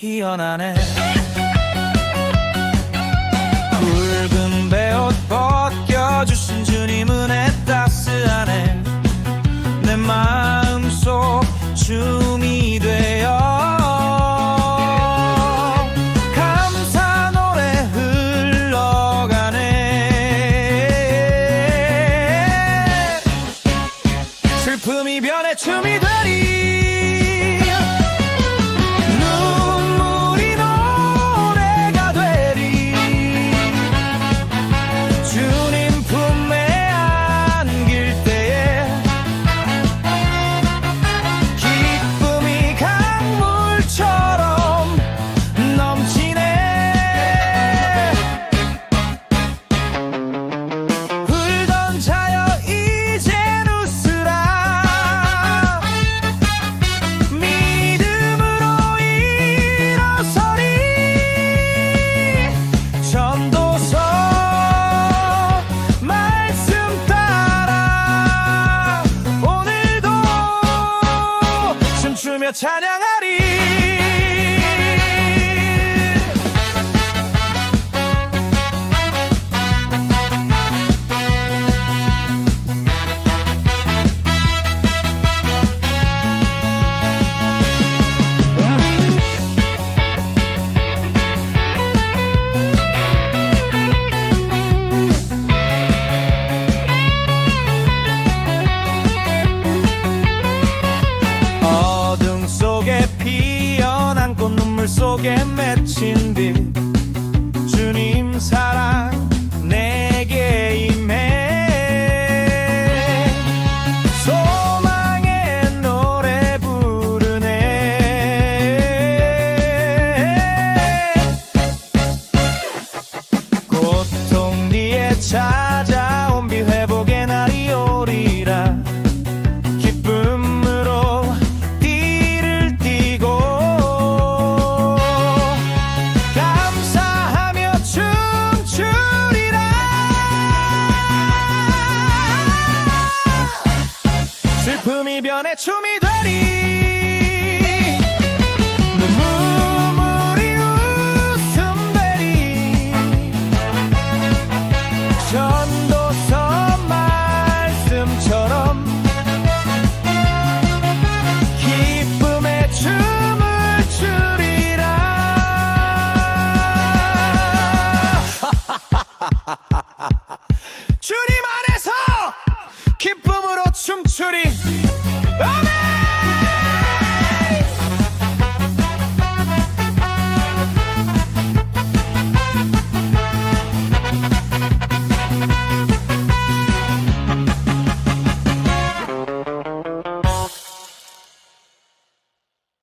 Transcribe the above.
피어나네. 붉은 배옷 벗겨주신 주님 은혜 따스하네 내 마음속 춤이 되어 감사 노래 흘러가네. 슬픔이 변해 춤이 되리. 춤추며 찬양하리. çok şimdi. 웃음이 변해 춤이 되리. 눈물이 웃음 되리. 전도서 말씀처럼 기쁨의 춤을 추리라. 주님 안에서 기쁨으로 춤추리. Amen.